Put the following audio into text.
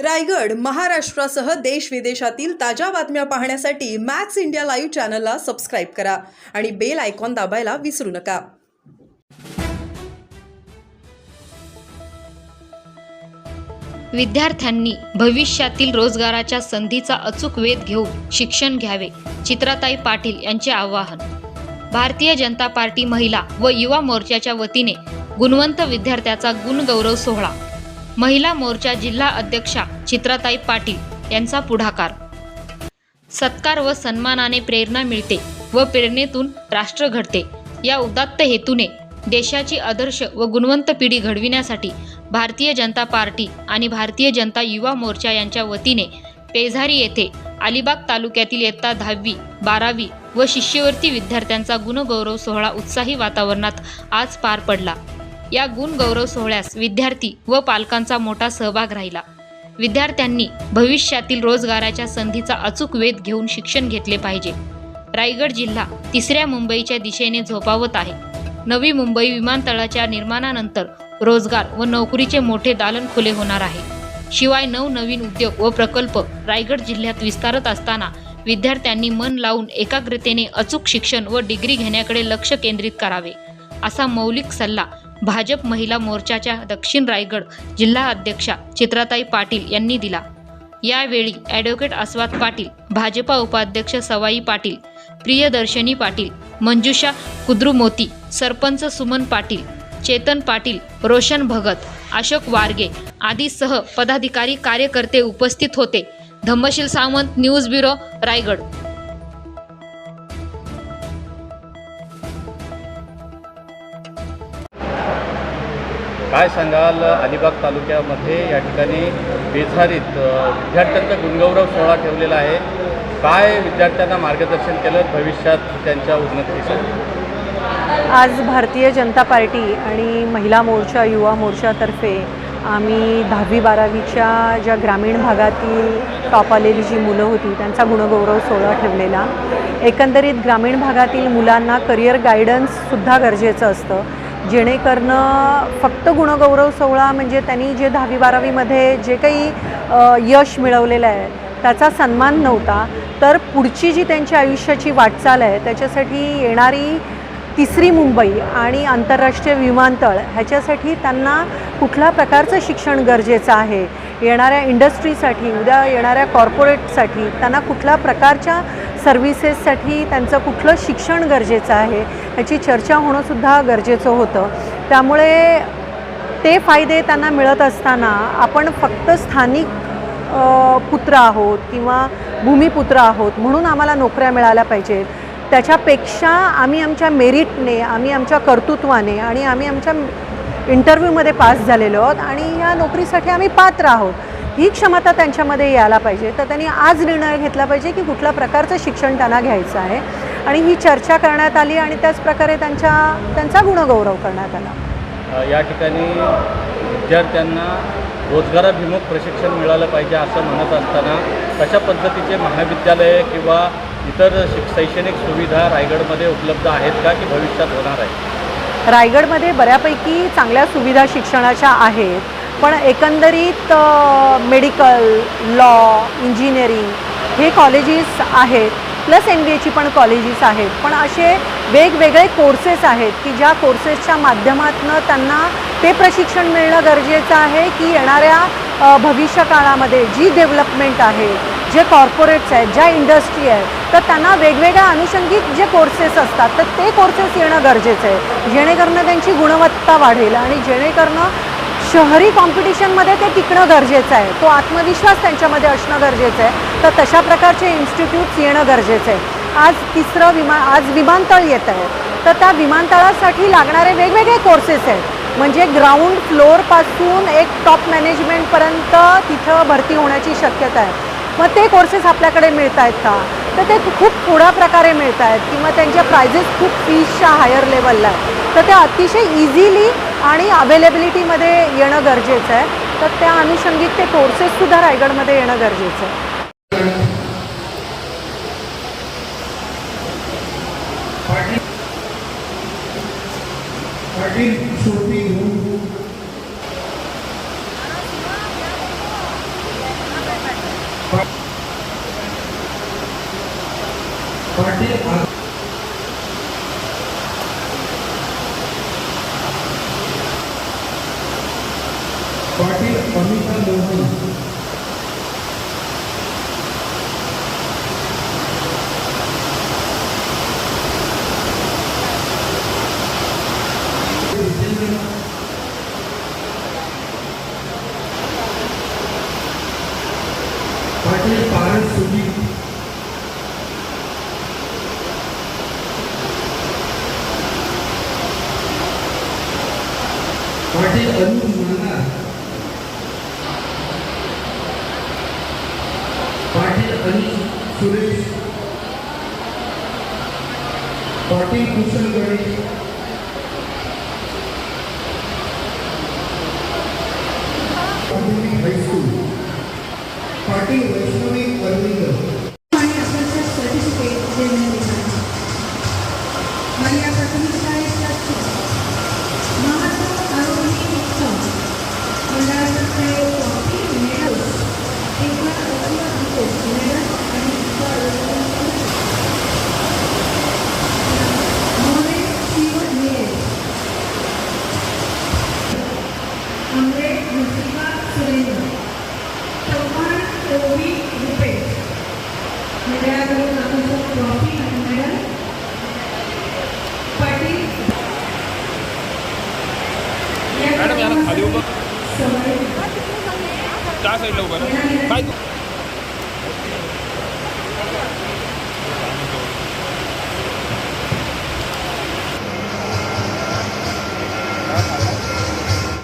रायगड महाराष्ट्रासह देश विदेशातील ताज्या बातम्या पाहण्यासाठी मॅक्स इंडिया लाईव्ह चॅनलला सबस्क्राईब करा आणि बेल आयकॉन दाबायला विसरू नका. विद्यार्थ्यांनी भविष्यातील रोजगाराच्या संधीचा अचूक वेध घेऊन शिक्षण घ्यावे चित्राताई पाटील यांचे आवाहन. भारतीय जनता पार्टी महिला व युवा मोर्चाच्या वतीने गुणवंत विद्यार्थ्याचा गुणगौरव सोहळा. महिला मोर्चा जिल्हा अध्यक्षा चित्राताई पाटील यांचा पुढाकार. सत्कार व सन्मानाने प्रेरणा मिळते व प्रेरणेतून राष्ट्र घडते. या उदात्त हेतूने देशाची आदर्श व गुणवंत पिढी घडविण्यासाठी भारतीय जनता पार्टी आणि भारतीय जनता युवा मोर्चा यांच्या वतीने पेझारी येथे अलिबाग तालुक्यातील इयत्ता दहावी बारावी व शिष्यवृत्ती विद्यार्थ्यांचा गुणगौरव सोहळा उत्साही वातावरणात आज पार पडला. या गुणगौरव सोहळ्यास विद्यार्थी व पालकांचा मोठा सहभाग राहिला. विद्यार्थ्यांनी भविष्यातील रोजगाराच्या संधीचा अचूक वेध घेऊन शिक्षण घेतले पाहिजे. रायगड जिल्हा तिसऱ्या मुंबईच्या दिशेने झोपावत आहे. नवी मुंबई विमानतळाच्या निर्माणानंतर रोजगार व नोकरीचे मोठे दालन खुले होणार आहे. शिवाय नवनवीन उद्योग व प्रकल्प रायगड जिल्ह्यात विस्तारत असताना विद्यार्थ्यांनी मन लावून एकाग्रतेने अचूक शिक्षण व डिग्री घेण्याकडे लक्ष केंद्रित करावे असा मौलिक सल्ला भाजप महिला मोर्चाच्या दक्षिण रायगड जिल्हा अध्यक्षा चित्राताई पाटील यांनी दिला. यावेळी ॲडव्होकेट अस्वाद पाटील भाजपा उपाध्यक्ष सवाई पाटील प्रियदर्शनी पाटील मंजुषा कुद्रुमोती सरपंच सुमन पाटील चेतन पाटील रोशन भगत अशोक वारगे आदीसह पदाधिकारी कार्यकर्ते उपस्थित होते. Dhammasheel Sawant news bureau Raigad. काय सांगाल अलिबाग तालुक्यामध्ये या ठिकाणी बेझारीत विद्यार्थ्यांचा गुणगौरव सोहळा ठेवलेला आहे. काय विद्यार्थ्यांना मार्गदर्शन केलं भविष्यात त्यांच्या उन्नतीसाठी? आज भारतीय जनता पार्टी आणि महिला मोर्चा युवा मोर्चातर्फे आम्ही दहावी बारावीच्या ज्या ग्रामीण भागातील टॉप आलेली जी मुलं होती त्यांचा गुणगौरव सोहळा ठेवलेला. एकंदरीत ग्रामीण भागातील मुलांना करिअर गायडन्ससुद्धा गरजेचं असतं. जेणेकरनं फक्त गुणगौरव सोहळा म्हणजे त्यांनी जे दहावी बारावीमध्ये जे काही यश मिळवलेलं आहे त्याचा सन्मान नव्हता तर पुढची जी त्यांची आयुष्याची वाटचाल आहे त्याच्यासाठी येणारी तिसरी मुंबई आणि आंतरराष्ट्रीय विमानतळ ह्याच्यासाठी त्यांना कुठल्या प्रकारचं शिक्षण गरजेचं आहे येणाऱ्या इंडस्ट्रीसाठी उद्या येणाऱ्या कॉर्पोरेटसाठी त्यांना कुठल्या प्रकारच्या सर्व्हिसेससाठी त्यांचं कुठलं शिक्षण गरजेचं आहे याची चर्चा होणंसुद्धा गरजेचं होतं. त्यामुळे ते फायदे त्यांना मिळत असताना आपण फक्त स्थानिक पुत्र आहोत किंवा भूमिपुत्र आहोत म्हणून आम्हाला नोकऱ्या मिळाल्या पाहिजेत. त्याच्यापेक्षा आम्ही आमच्या मेरिटने आम्ही आमच्या कर्तृत्वाने आणि आम्ही आमच्या इंटरव्ह्यूमध्ये पास झालेलो आहोत आणि ह्या नोकरीसाठी आम्ही पात्र आहोत. ही क्षमता त्यांच्यामध्ये यायला पाहिजे. तर त्यांनी आज निर्णय घेतला पाहिजे की कुठल्या प्रकारचं शिक्षण त्यांना घ्यायचं आहे. आणि ही चर्चा करण्यात आली आणि त्याचप्रकारे त्यांच्या त्यांचा गुणगौरव करण्यात आला. या ठिकाणी विद्यार्थ्यांना रोजगाराभिमुख प्रशिक्षण मिळालं पाहिजे असं म्हणत असताना कशा पद्धतीचे महाविद्यालय किंवा इतर शिक शैक्षणिक सुविधा रायगडमध्ये उपलब्ध आहेत का की भविष्यात होणार आहे रायगडमध्ये बऱ्यापैकी चांगल्या सुविधा शिक्षणाच्या आहेत. पण एकंदरीत मेडिकल लॉ इंजिनिअरिंग हे कॉलेजेस आहेत प्लस एम बी एची पण कॉलेजेस आहेत. पण असे वेगवेगळे कोर्सेस आहेत की ज्या कोर्सेसच्या माध्यमातून त्यांना ते प्रशिक्षण मिळणं गरजेचं आहे की येणाऱ्या भविष्यकाळामध्ये भविष्य काळामध्ये जी डेव्हलपमेंट आहे जे कॉर्पोरेट्स आहेत ज्या इंडस्ट्री आहेत तर त्यांना वेगवेगळ्या अनुषंगिक जे कोर्सेस असतात तर ते कोर्सेस येणं गरजेचं आहे. जेणेकरून त्यांची गुणवत्ता वाढेल आणि जेणेकरून शहरी कॉम्पिटिशनमध्ये ते टिकणं गरजेचं आहे. तो आत्मविश्वास त्यांच्यामध्ये असणं गरजेचं आहे. तर तशा प्रकारचे इन्स्टिट्यूट्स येणं गरजेचं आहे. आज तिसरं विमा आज विमानतळ येत आहे. तर त्या विमानतळासाठी लागणारे वेगवेगळे कोर्सेस आहेत. म्हणजे ग्राउंड फ्लोअरपासून एक टॉप मॅनेजमेंटपर्यंत तिथं भरती होण्याची शक्यता आहे. मग ते कोर्सेस आपल्याकडे मिळत आहेत का? तर ते खूप थोड्या प्रकारे मिळत आहेत. किंवा त्यांच्या प्रायझेस खूप फीजच्या हायर लेवलला आहे तर ते अतिशय इझिली आणि अवेलेबिलिटीमध्ये येणं गरजेचं आहे. तर त्या अनुषंगिक ते कोर्सेससुद्धा रायगडमध्ये येणं गरजेचं आहे. पाटील. पाटील अमिता मोहन पाटील पारस सुजीत पाटील अरुण पाटील कुशल गणेश. प्राथमिक हायस्कूल पाटील वैष्णवी अरविंद आणि आपल्याला सर्टिफिकेट ओवी रुपेश मंडळाकडून आपण ट्रॉफी आणि मेडल पाटील या मॅडम, याला खाली उभं- सवय त्या साईडला उभं. काय